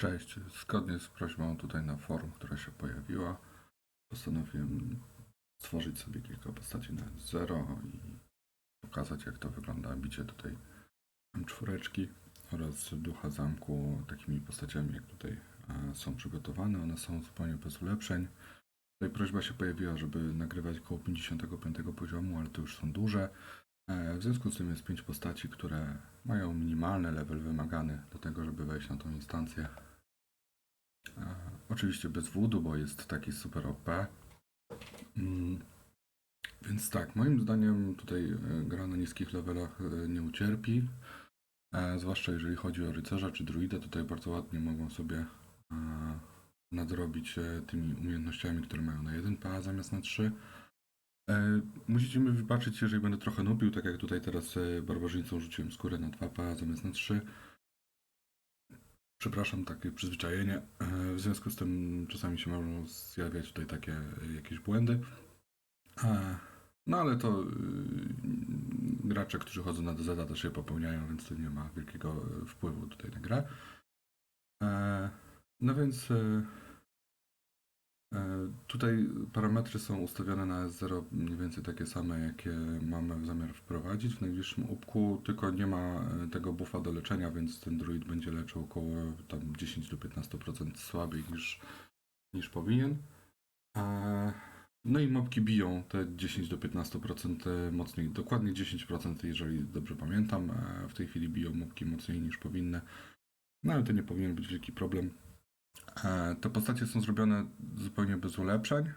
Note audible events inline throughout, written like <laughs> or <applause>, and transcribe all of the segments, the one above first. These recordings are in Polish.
Cześć, zgodnie z prośbą tutaj na forum, która się pojawiła, postanowiłem stworzyć sobie kilka postaci na zero i pokazać jak to wygląda bicie tutaj M4 oraz ducha zamku takimi postaciami jak tutaj e, są przygotowane. One są zupełnie bez ulepszeń. Tutaj prośba się pojawiła, żeby nagrywać około 55 poziomu, ale to już są duże. E, W związku z tym jest 5 postaci, które mają minimalny level wymagany do tego, żeby wejść na tą instancję. Oczywiście bez wódu, bo jest taki super OP. Mm, Więc tak, moim zdaniem tutaj e, gra na niskich levelach e, nie ucierpi. E, Zwłaszcza jeżeli chodzi o rycerza czy druida, tutaj bardzo ładnie mogą sobie nadrobić tymi umiejętnościami, które mają na 1 PA zamiast na 3. E, Musicie mi wybaczyć, jeżeli będę trochę nubił, tak jak tutaj teraz barbarzyńcą rzuciłem skórę na 2 PA zamiast na 3. Przepraszam, takie przyzwyczajenie. E, W związku z tym czasami się mogą zjawiać tutaj takie e, jakieś błędy. E, No ale to y, gracze, którzy chodzą na DZ też je popełniają, więc to nie ma wielkiego wpływu tutaj na grę. No więc tutaj parametry są ustawione na S0 mniej więcej takie same, jakie mamy zamiar wprowadzić w najbliższym upku, tylko nie ma e, tego buffa do leczenia, więc ten druid będzie leczył około tam 10 do 15% słabiej niż, niż powinien. E, No i mobki biją te 10 do 15% mocniej, dokładnie 10%, jeżeli dobrze pamiętam. E, W tej chwili biją mobki mocniej niż powinny. No ale to nie powinien być wielki problem. E, Te postacie są zrobione zupełnie bez ulepszeń.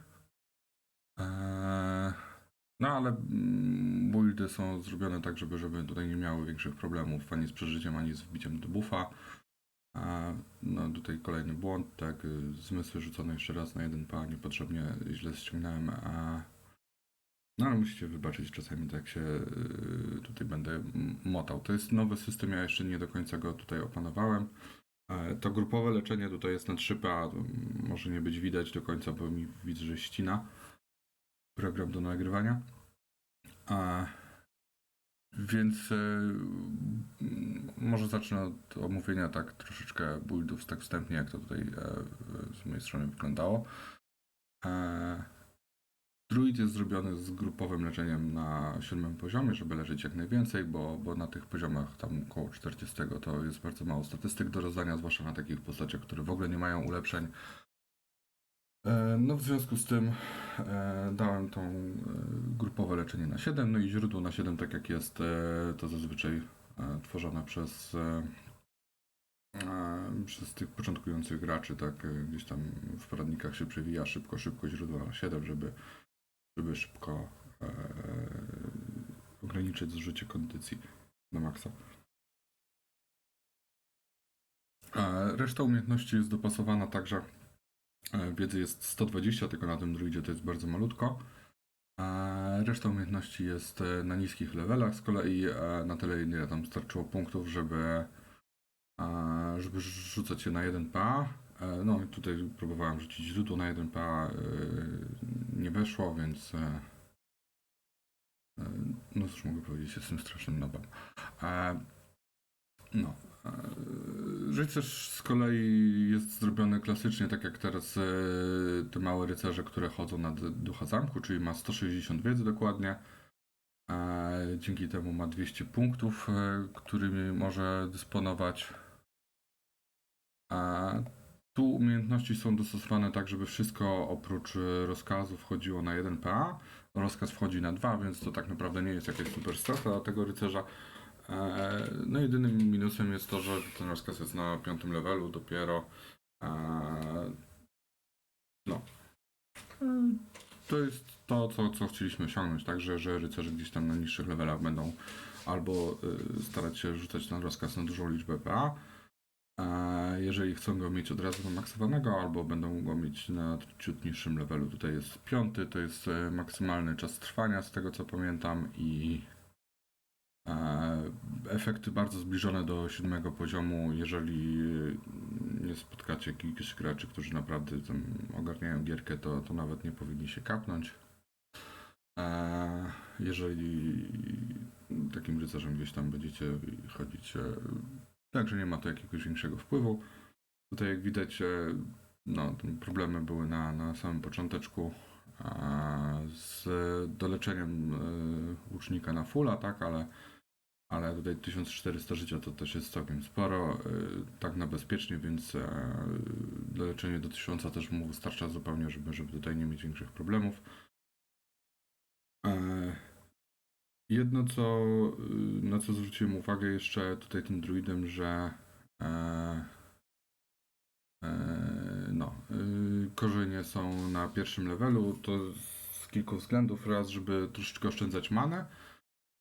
E, No ale mm, buildy są zrobione tak, żeby, żeby tutaj nie miały większych problemów ani z przeżyciem, ani z wbiciem do buffa. A, no tutaj kolejny błąd, tak, y, zmysły rzucone jeszcze raz na jeden pa, niepotrzebnie źle ściągnąłem, a no ale musicie wybaczyć czasami tak się y, tutaj będę m- motał. To jest nowy system, ja jeszcze nie do końca go tutaj opanowałem. E, To grupowe leczenie tutaj jest na 3PA, to może nie być widać do końca, bo mi widzę, że ścina program do nagrywania. A, więc e, może zacznę od omówienia tak troszeczkę buildów tak wstępnie, jak to tutaj e, z mojej strony wyglądało. E, Druid jest zrobiony z grupowym leczeniem na siódmym poziomie, żeby leżeć jak najwięcej, bo, bo na tych poziomach tam około 40 to jest bardzo mało statystyk do rozdania, zwłaszcza na takich postaciach, które w ogóle nie mają ulepszeń. E, No w związku z tym e, dałem tą e, grupowe leczenie na 7, no i źródło na 7, tak jak jest, to zazwyczaj tworzone przez przez tych początkujących graczy, tak gdzieś tam w poradnikach się przewija szybko, szybko źródło na 7, żeby, żeby szybko e, ograniczyć zużycie kondycji na maksa. Reszta umiejętności jest dopasowana tak, że e, wiedzy jest 120, tylko na tym druidzie to jest bardzo malutko. Reszta umiejętności jest e, na niskich levelach, z kolei e, na tyle, ile tam starczyło punktów, żeby, żeby rzucać się na 1 PA. E, No tutaj próbowałem rzucić źródło na 1 PA, e, nie weszło, więc e, no cóż mogę powiedzieć, jestem strasznym nobem. No. Rycerz z kolei jest zrobiony klasycznie, tak jak teraz te małe rycerze, które chodzą nad ducha zamku, czyli ma 160 wiedzy dokładnie. Dzięki temu ma 200 punktów, którymi może dysponować. Tu umiejętności są dostosowane tak, żeby wszystko oprócz e, rozkazu wchodziło na 1 PA. Rozkaz wchodzi na 2, więc to tak naprawdę nie jest jakaś super strata dla tego rycerza. E, No jedynym minusem jest to, że ten rozkaz jest na piątym levelu dopiero. E, No. E, To jest to, co, co chcieliśmy osiągnąć, tak, że, rycerze gdzieś tam na niższych levelach będą albo starać się rzucać ten rozkaz na dużą liczbę PA, a jeżeli chcą go mieć od razu zamaksowanego, albo będą go mieć na ciut niższym levelu. Tutaj jest piąty, to jest e, maksymalny czas trwania, z tego co pamiętam, i e, efekty bardzo zbliżone do siódmego poziomu, jeżeli e, nie spotkacie jakichś graczy, którzy naprawdę tam ogarniają gierkę, to, to nawet nie powinni się kapnąć. Jeżeli takim rycerzem gdzieś tam będziecie chodzić, także nie ma to jakiegoś większego wpływu. Tutaj jak widać, no, problemy były na, na samym począteczku z doleczeniem e, łucznika na fulla, tak, ale, ale tutaj 1400 życia to też jest całkiem sporo, e, tak na bezpiecznie, więc e, doleczenie do 1000 też mu wystarcza zupełnie, żeby, żeby tutaj nie mieć większych problemów. E, Jedno, co, y, na co zwróciłem uwagę jeszcze tutaj tym druidem, że e, e, no, y, korzenie są na pierwszym levelu, to z kilku względów. Raz, żeby troszeczkę oszczędzać manę,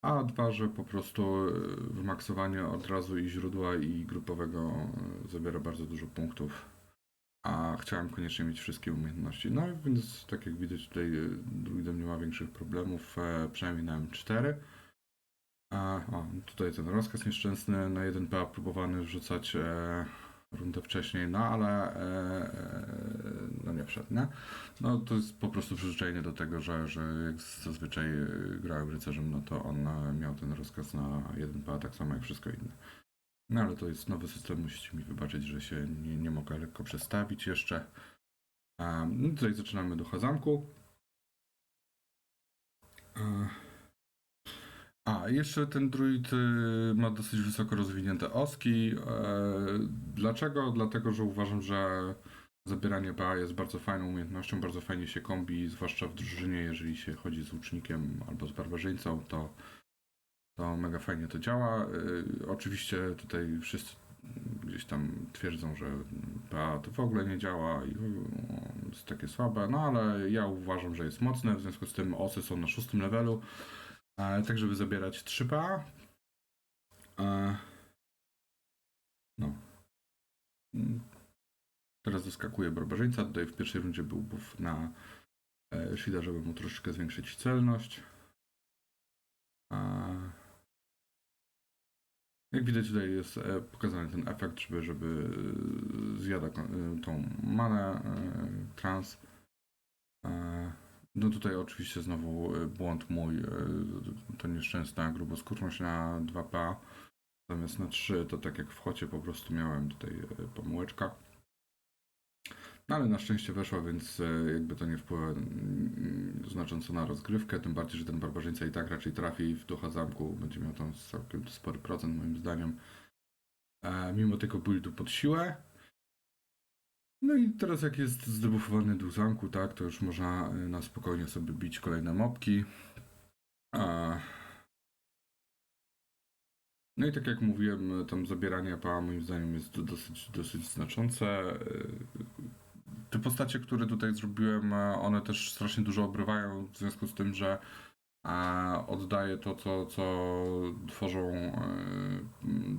a dwa, że po prostu y, wymaksowanie od razu i źródła i grupowego zabiera bardzo dużo punktów. A chciałem koniecznie mieć wszystkie umiejętności. No więc tak jak widać tutaj y, druidem nie ma większych problemów, e, przynajmniej na M4. A, o, tutaj ten rozkaz nieszczęsny na 1PA próbowany wrzucać e, rundę wcześniej, no ale e, e, no nie wszedł, nie? No to jest po prostu przyzwyczajenie do tego, że, że jak zazwyczaj e, grałem rycerzem, no to on e, miał ten rozkaz na 1PA tak samo jak wszystko inne. No ale to jest nowy system, musicie mi wybaczyć, że się nie, nie mogę lekko przestawić jeszcze. A, no tutaj zaczynamy ducha zamku. E, A, jeszcze ten druid y, ma dosyć wysoko rozwinięte oski. E, Dlaczego? Dlatego, że uważam, że zabieranie PA jest bardzo fajną umiejętnością, bardzo fajnie się kombi, zwłaszcza w drużynie, jeżeli się chodzi z łucznikiem albo z barbarzyńcą, to, to mega fajnie to działa. Y, Oczywiście tutaj wszyscy gdzieś tam twierdzą, że PA to w ogóle nie działa i y, jest takie słabe, no ale ja uważam, że jest mocne, w związku z tym osy są na szóstym levelu, e, tak żeby zabierać 3 PA. E, No. Mm. Teraz zaskakuje barbarzyńca, tutaj w pierwszej rundzie był buff na e, Shida, żeby mu troszeczkę zwiększyć celność. Jak widać tutaj jest e, pokazany ten efekt, żeby, żeby e, zjada e, tą manę trans. No tutaj oczywiście znowu błąd mój, to nieszczęsna gruboskórność na 2P, zamiast na 3 to tak jak w chocie po prostu miałem tutaj pomyłeczka. No ale na szczęście weszła, więc e, jakby to nie wpływa mm, znacząco na rozgrywkę, tym bardziej, że ten barbarzyńca i tak raczej trafi w ducha zamku, będzie miał tam całkiem spory procent moim zdaniem. E, mimo tego buildu pod siłę. No i teraz jak jest zdebufowany duch zamku, tak, to już można e, na spokojnie sobie bić kolejne mopki. E, no i tak jak mówiłem, tam zabieranie PA moim zdaniem jest do- dosyć, dosyć znaczące. Te postacie, które tutaj zrobiłem, e, one też strasznie dużo obrywają w związku z tym, że e, oddaję to, co, co tworzą e,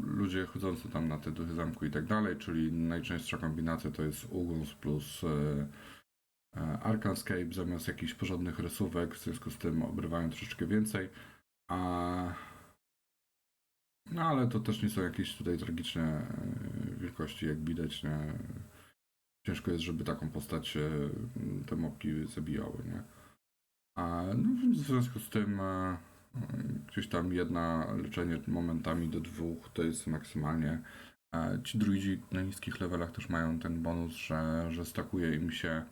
ludzie chodzący tam na te duchy zamku i tak dalej, czyli najczęstsza kombinacja to jest Uguns plus e, e, Arcanscape zamiast jakichś porządnych rysówek, w związku z tym obrywają troszeczkę więcej. A no ale to też nie są jakieś tutaj tragiczne wielkości, jak widać. Nie? Ciężko jest, żeby taką postać e, te mopki zabijały, nie? A no, w związku z tym e, gdzieś tam jedna leczenie momentami do dwóch to jest maksymalnie. E, Ci druidzi na niskich levelach też mają ten bonus, że, że stakuje im się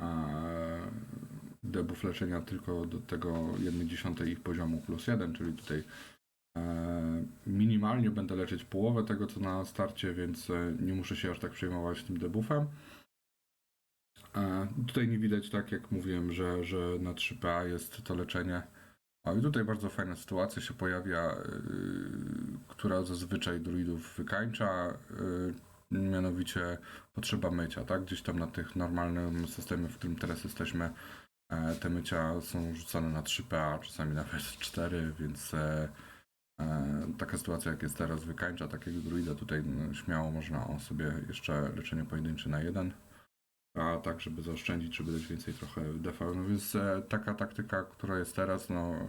e, debuff leczenia tylko do tego 1 dziesiątej ich poziomu plus jeden, czyli tutaj Minimalnie będę leczyć połowę tego, co na starcie, więc e, nie muszę się aż tak przejmować tym debuffem. E, Tutaj nie widać, tak jak mówiłem, że, że na 3PA jest to leczenie. A i tutaj bardzo fajna sytuacja się pojawia, która zazwyczaj druidów wykańcza, mianowicie potrzeba mycia, tak? Gdzieś tam na tych normalnym systemie, w którym teraz jesteśmy, e, te mycia są rzucane na 3PA, czasami nawet 4, więc e, E, Taka sytuacja jak jest teraz wykańcza takiego druida, tutaj śmiało można sobie jeszcze leczenie pojedyncze na jeden, a tak żeby zaoszczędzić, żeby dać więcej trochę defa. No więc e, taka taktyka, która jest teraz no, e,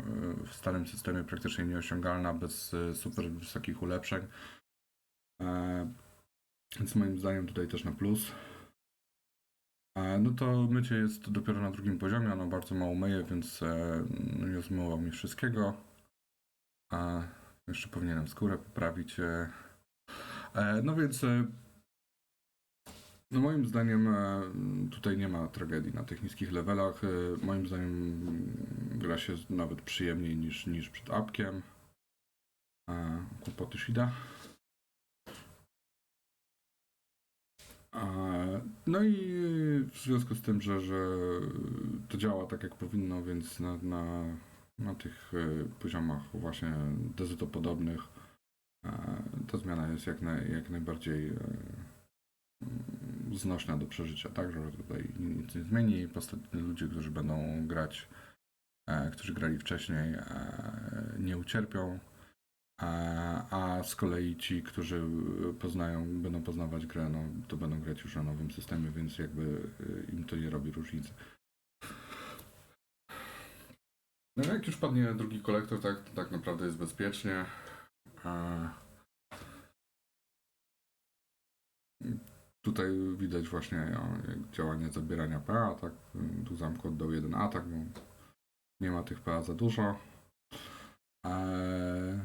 w starym systemie praktycznie nieosiągalna bez e, super wysokich ulepszeń. E, Więc moim zdaniem tutaj też na plus. E, No to mycie jest dopiero na drugim poziomie, ono bardzo mało myje, więc e, no, nie zmyło mi wszystkiego. Jeszcze powinienem skórę poprawić. e. E, No więc e, No moim zdaniem tutaj nie ma tragedii na tych niskich levelach. Moim zdaniem gra się nawet przyjemniej niż, niż przed apkiem. E, Kłopoty Shida. No i w związku z tym, że, że to działa tak jak powinno, więc na, na, na tych e, poziomach właśnie dezytopodobnych e, ta zmiana jest jak, naj, jak najbardziej e, znośna do przeżycia, tak, że tutaj nic nie zmieni. Postać, ludzie, którzy będą grać, którzy grali wcześniej, nie ucierpią, e, a z kolei ci, którzy poznają, będą poznawać grę, no, to będą grać już na nowym systemie, więc jakby im to nie robi różnicy. No jak już padnie drugi kolektor, tak, tak naprawdę jest bezpiecznie. Tutaj widać właśnie działanie zabierania PA, tak, tu zamku oddał jeden atak, bo nie ma tych PA za dużo. Eee,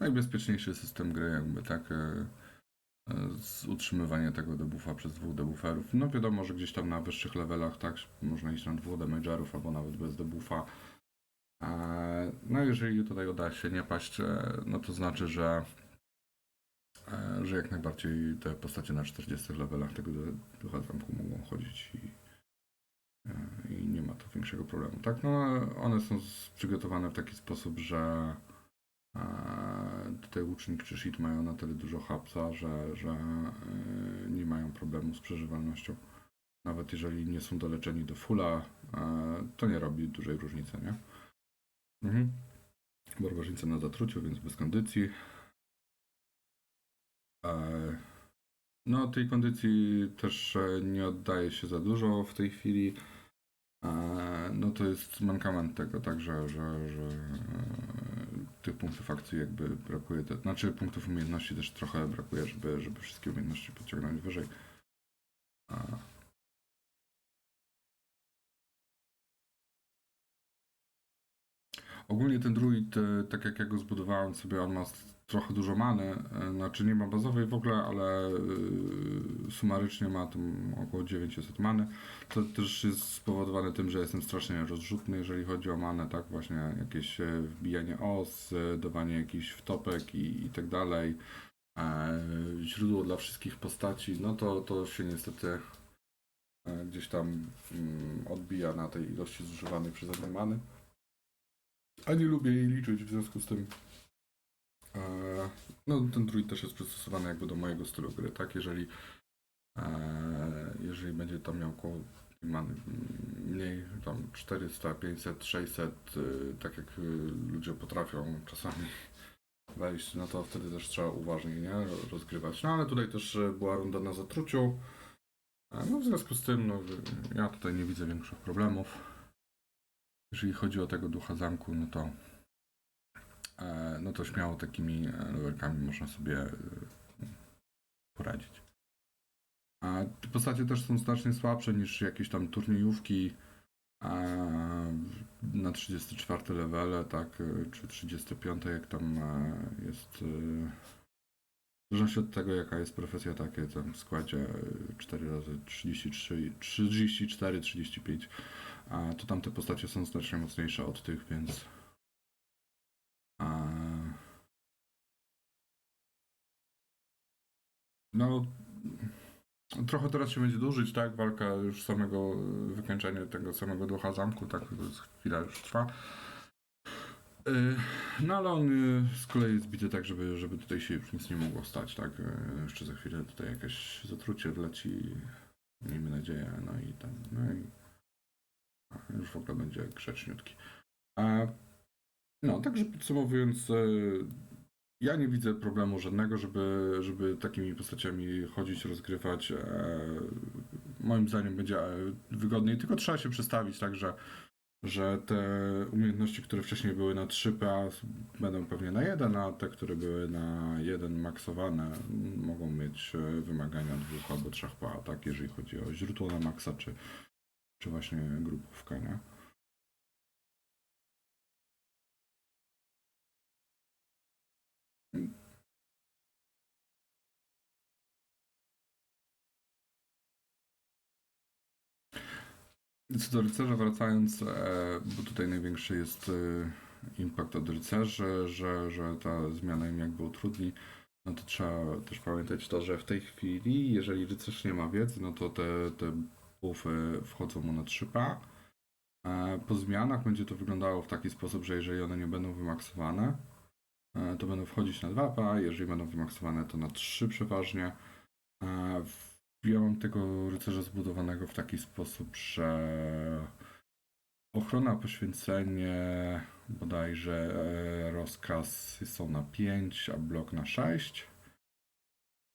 najbezpieczniejszy system gry jakby tak e, e, z utrzymywanie tego debuffa przez dwóch debufferów. No wiadomo, że gdzieś tam na wyższych levelach tak można iść na dwóch damagerów albo nawet bez debuffa. Eee, no jeżeli tutaj uda się nie paść, e, no to znaczy, że e, że jak najbardziej te postacie na 40 levelach tego zamku mogą chodzić i, e, i nie ma to większego problemu. Tak, no one są przygotowane w taki sposób, że e, tutaj łucznik czy shit mają na tyle dużo hapsa, że, że e, nie mają problemu z przeżywalnością. Nawet jeżeli nie są doleczeni do fulla, e, to nie robi dużej różnicy, nie? Mhm. Barbarzyńca na zatruciu, więc bez kondycji. E, No, tej kondycji też e, nie oddaje się za dużo w tej chwili. E, No, to jest mankament tego, tak, że, że, e, tych punktów akcji jakby brakuje. Te, znaczy, punktów umiejętności też trochę brakuje, żeby, żeby wszystkie umiejętności podciągnąć wyżej. E, Ogólnie ten druid, tak jak ja go zbudowałem sobie, on ma trochę dużo many, e, znaczy nie ma bazowej w ogóle, ale e, sumarycznie ma tam około 900 many. To też jest spowodowane tym, że jestem strasznie rozrzutny, jeżeli chodzi o manę, tak, właśnie jakieś e, wbijanie os, dawanie jakichś wtopek i, i tak dalej. E, Źródło dla wszystkich postaci, no to, to się niestety gdzieś tam mm, odbija na tej ilości zużywanej przeze mnie many. A nie lubię jej liczyć, w związku z tym no ten druid też jest przystosowany jakby do mojego stylu gry, tak? Jeżeli e, jeżeli będzie tam miał koło mniej, tam 400, 500, 600, y, tak jak y, ludzie potrafią czasami <laughs> wejść, no to wtedy też trzeba uważniej, nie? Rozgrywać. No ale tutaj też e, była runda na zatruciu. E, No w związku z tym, no ja tutaj nie widzę większych problemów. Jeżeli chodzi o tego ducha zamku, no to e, no to śmiało takimi e, levelkami można sobie e, poradzić. A te postacie też są znacznie słabsze niż jakieś tam turniejówki e, na 34 levele, tak, e, czy 35, jak tam e, jest. e, W zależności od tego, jaka jest profesja, takie tam w składzie e, 4 razy 33, 34, 35 a to tamte postacie są znacznie mocniejsze od tych, więc. No. Trochę teraz się będzie dłużyć, tak? Walka już samego wykończenia tego samego ducha zamku, tak? Chwila już trwa. Y, No ale on y, z kolei jest bity tak, żeby, żeby tutaj się już nic nie mogło stać, tak? Y, Jeszcze za chwilę tutaj jakieś zatrucie wleci, miejmy nadzieję, no i tam, no i już w ogóle będzie grzeczniutki. A, no, także podsumowując, ja nie widzę problemu żadnego, żeby, żeby takimi postaciami chodzić, rozgrywać. E, moim zdaniem będzie e, wygodniej, tylko trzeba się przestawić tak, że, że te umiejętności, które wcześniej były na 3 PA będą pewnie na 1, a te, które były na 1 maksowane mogą mieć e, wymagania 2 albo 3 PA, tak, jeżeli chodzi o źródło na maksa, czy, czy właśnie grupówkę, nie? Co do rycerza wracając, e, bo tutaj największy jest e, impact od rycerzy, że, że ta zmiana im jakby utrudni, no to trzeba też pamiętać to, że w tej chwili, jeżeli rycerz nie ma wiedzy, no to te, te buffy wchodzą mu na 3P. E, Po zmianach będzie to wyglądało w taki sposób, że jeżeli one nie będą wymaksowane, to będą wchodzić na 2P, jeżeli będą wymaksowane, to na 3 przeważnie. Ja mam tego rycerza zbudowanego w taki sposób, że ochrona, poświęcenie, bodajże e, rozkaz są na 5, a blok na 6.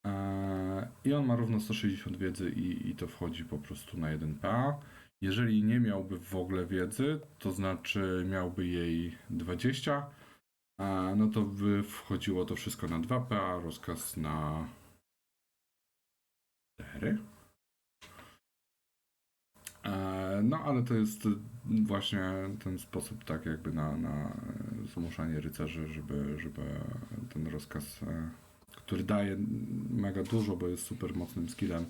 E, I on ma równo 160 wiedzy i, i to wchodzi po prostu na 1PA. Jeżeli nie miałby w ogóle wiedzy, to znaczy miałby jej 20, e, no to by wchodziło to wszystko na 2PA, rozkaz na 4. E, No, ale to jest właśnie ten sposób, tak jakby na, na zmuszanie rycerzy, żeby, żeby ten rozkaz, e, który daje mega dużo, bo jest super mocnym skillem,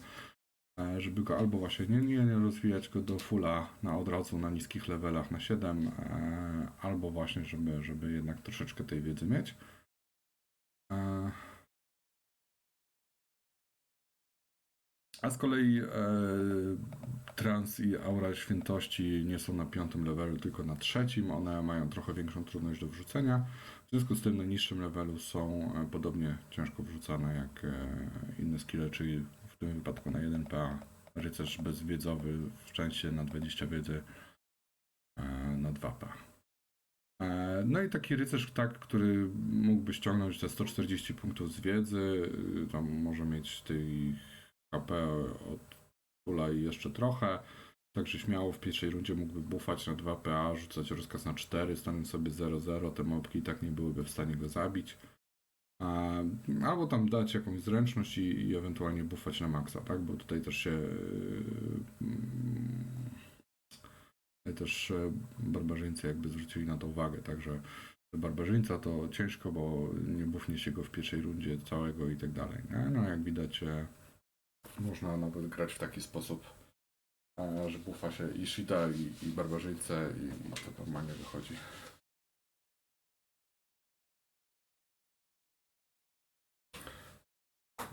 e, żeby go albo właśnie nie, nie, nie rozwijać go do fulla na od razu na niskich levelach na 7, e, albo właśnie, żeby, żeby jednak troszeczkę tej wiedzy mieć. A z kolei e, trans i aura świętości nie są na piątym levelu, tylko na trzecim. One mają trochę większą trudność do wrzucenia. W związku z tym na niższym levelu są e, podobnie ciężko wrzucane jak e, inne skille, czyli w tym wypadku na 1PA rycerz bezwiedzowy w części na 20 wiedzy e, na 2P. E, No i taki rycerz, tak, który mógłby ściągnąć te 140 punktów z wiedzy, y, tam może mieć tej HP od Pula i jeszcze trochę. Także śmiało w pierwszej rundzie mógłby bufać na 2 PA, rzucać rozkaz na 4, stając sobie 0-0, te mopki i tak nie byłyby w stanie go zabić. Albo tam dać jakąś zręczność i, i ewentualnie bufać na maksa, tak? Bo tutaj też się yy, yy, też e, barbarzyńcy jakby zwrócili na to uwagę, także barbarzyńca to ciężko, bo nie bufnie się go w pierwszej rundzie całego i tak dalej. No jak widać e, można nawet grać w taki sposób, e, że bufa się i Shida, i, i barbarzyńcę, i, i to normalnie wychodzi.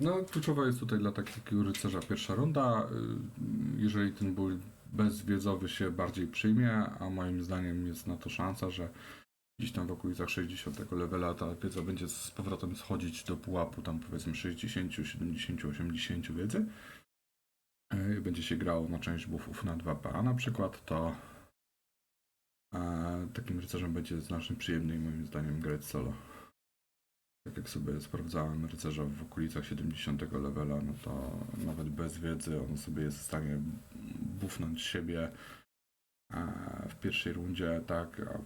No, kluczowa jest tutaj dla takiego rycerza pierwsza runda. Y, Jeżeli ten ból bezwiedzowy się bardziej przyjmie, a moim zdaniem jest na to szansa, że gdzieś tam w okolicach 60 levela ta wiedza będzie z powrotem schodzić do pułapu tam powiedzmy 60, 70, 80 wiedzy. Yy, Będzie się grało na część buffów na 2PA na przykład, to e, takim rycerzem będzie znacznie przyjemniej moim zdaniem grać solo. Tak jak sobie sprawdzałem rycerza w okolicach 70 levela, no to nawet bez wiedzy on sobie jest w stanie bufnąć siebie e, w pierwszej rundzie, tak, a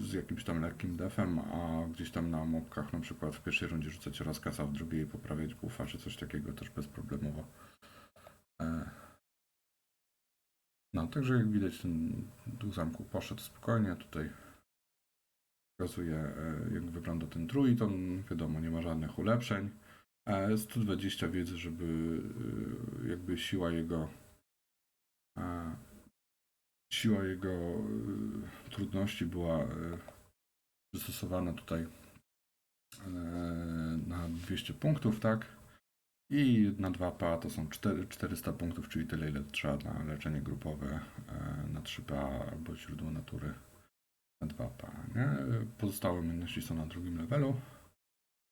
z jakimś tam lekkim defem, a gdzieś tam na mopkach na przykład w pierwszej rundzie rzucać rozkaz, a w drugiej poprawiać buffa czy coś takiego też bezproblemowo. E, No, także jak widać ten duch zamku poszedł spokojnie, tutaj pokazuje e, jak wygląda ten trójton, wiadomo nie ma żadnych ulepszeń. E, 120 wiedzy, żeby e, jakby siła jego e, siła jego e, trudności była e, przystosowana tutaj e, na 200 punktów, tak? I na 2PA to są 4, 400 punktów, czyli tyle ile trzeba na leczenie grupowe, na 3PA albo źródło natury na 2PA, nie? Pozostałe umiejętności są na drugim levelu.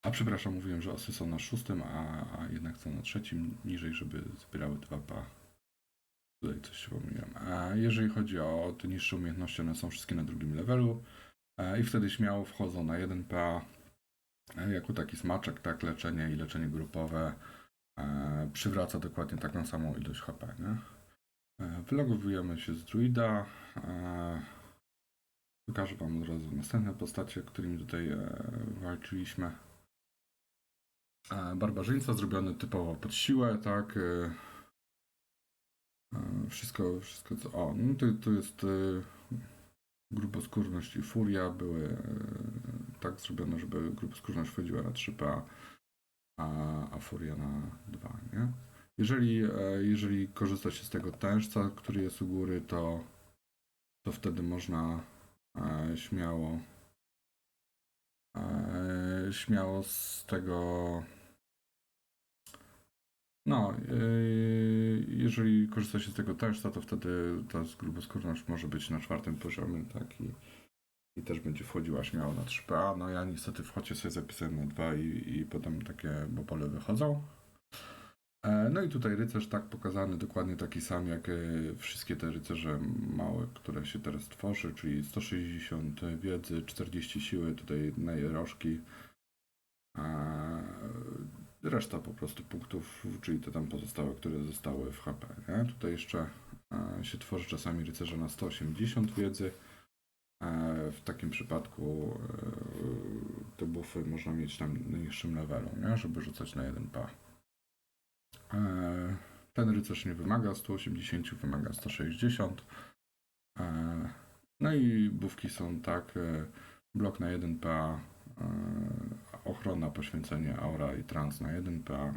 A przepraszam, mówiłem, że osy są na szóstym, a, a jednak są na trzecim, niżej, żeby zbierały 2PA. Tutaj coś pomyliłem. A jeżeli chodzi o te niższe umiejętności, one są wszystkie na drugim levelu e, i wtedy śmiało wchodzą na 1PA e, jako taki smaczek, tak, leczenie i leczenie grupowe e, przywraca dokładnie taką samą ilość HP, nie? Wylogowujemy się z druida. Pokażę Wam od razu następne postacie, którymi tutaj walczyliśmy. Barbarzyńca zrobiony typowo pod siłę, tak? E, wszystko, wszystko co... O, no to, to jest e, gruboskórność i furia były e, tak zrobione, żeby gruboskórność wchodziła na 3PA, a, a furia na 2, nie? Jeżeli, jeżeli korzysta się z tego tężca, który jest u góry, to, to wtedy można śmiało śmiało z tego no, jeżeli korzysta się z tego tężca, to wtedy ta gruboskórność może być na czwartym poziomie, tak, i, i też będzie wchodziła śmiało na 3PA. No ja niestety w chocie sobie zapisałem na 2 i, i potem takie bobole wychodzą. E, No i tutaj rycerz tak pokazany, dokładnie taki sam jak e, wszystkie te rycerze małe, które się teraz tworzy, czyli 160 wiedzy, 40 siły, tutaj na jerożki. A reszta po prostu punktów, czyli te tam pozostałe, które zostały w HP. Nie? Tutaj jeszcze e, się tworzy czasami rycerze na 180 wiedzy. E, W takim przypadku e, te buffy można mieć tam na niższym levelu, nie? żeby rzucać na 1P. E, Ten rycerz nie wymaga 180, wymaga 160. E, No i bufki są tak, blok na 1PA, e, ochrona, poświęcenie, aura i trans na 1PA,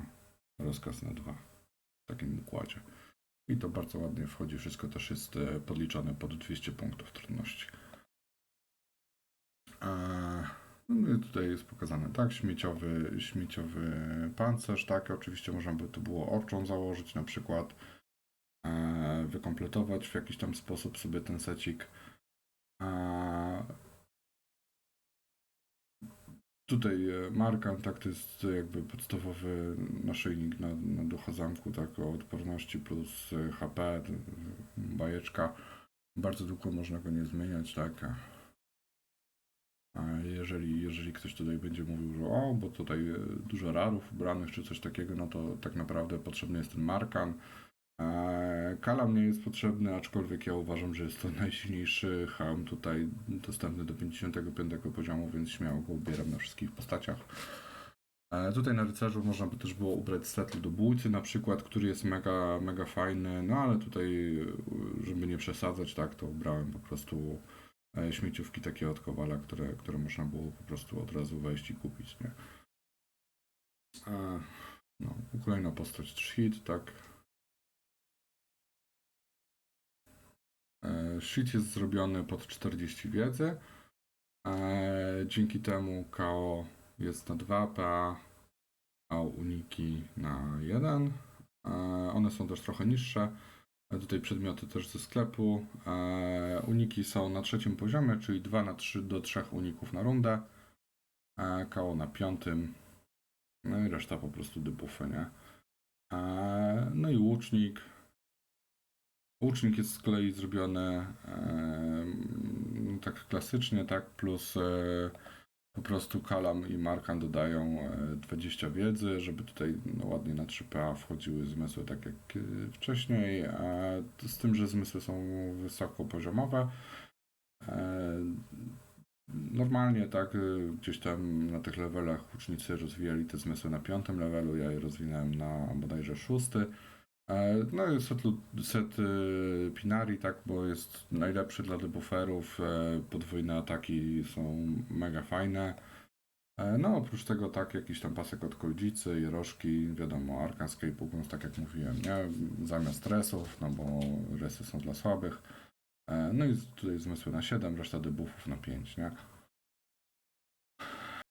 rozkaz na 2 w takim układzie. I to bardzo ładnie wchodzi, wszystko też jest e, podliczone pod 200 punktów trudności. E, no i tutaj jest pokazane, tak, śmieciowy, śmieciowy pancerz, tak, oczywiście można by to było orczą założyć na przykład, e, wykompletować w jakiś tam sposób sobie ten secik. E, tutaj e, Markan, tak, to jest jakby podstawowy naszyjnik na, na ducha zamku, tak, o odporności plus e, HP, bajeczka. Bardzo długo można go nie zmieniać, tak. a- jeżeli, jeżeli ktoś tutaj będzie mówił, że o, bo tutaj e, dużo rarów ubranych czy coś takiego, no to tak naprawdę potrzebny jest ten Markan. E, Kalam nie jest potrzebny, aczkolwiek ja uważam, że jest to najsilniejszy hełm tutaj dostępny do 55 poziomu, więc śmiało go ubieram na wszystkich postaciach. E, Tutaj na rycerzu można by też było ubrać set ludobójcy na przykład, który jest mega, mega fajny, no ale tutaj, żeby nie przesadzać, tak, to ubrałem po prostu e, śmieciówki takie od Kowala, które, które można było po prostu od razu wejść i kupić, nie? No, kolejna postać Shit, tak. Shit jest zrobiony pod 40 wiedzy. E, Dzięki temu KO jest na 2 PA, a uniki na 1. E, One są też trochę niższe. E, Tutaj przedmioty też ze sklepu. Uniki są na trzecim poziomie, czyli 2 na 3 do 3 uników na rundę. KO na piątym. No i reszta po prostu debuffy, nie? No i łucznik. Łucznik jest z kolei zrobiony e, tak klasycznie, tak? Plus e, po prostu Kalam i Markan dodają e, 20 wiedzy, żeby tutaj no, ładnie na 3PA wchodziły zmysły tak jak e, wcześniej. E, z tym, że zmysły są wysokopoziomowe. E, Normalnie tak, gdzieś tam na tych levelach łucznicy rozwijali te zmysły na piątym levelu, ja je rozwinąłem na bodajże szósty. E, No set, set Pinari, tak, bo jest najlepszy dla debufferów, e, podwójne ataki są mega fajne. E, No oprócz tego tak, jakiś tam pasek od koldzicy, jerożki, wiadomo, Arcanscape Uguns, tak jak mówiłem, nie? Zamiast stresów, no bo resy są dla słabych. E, No i tutaj zmysły na 7, reszta debuffów na 5, nie?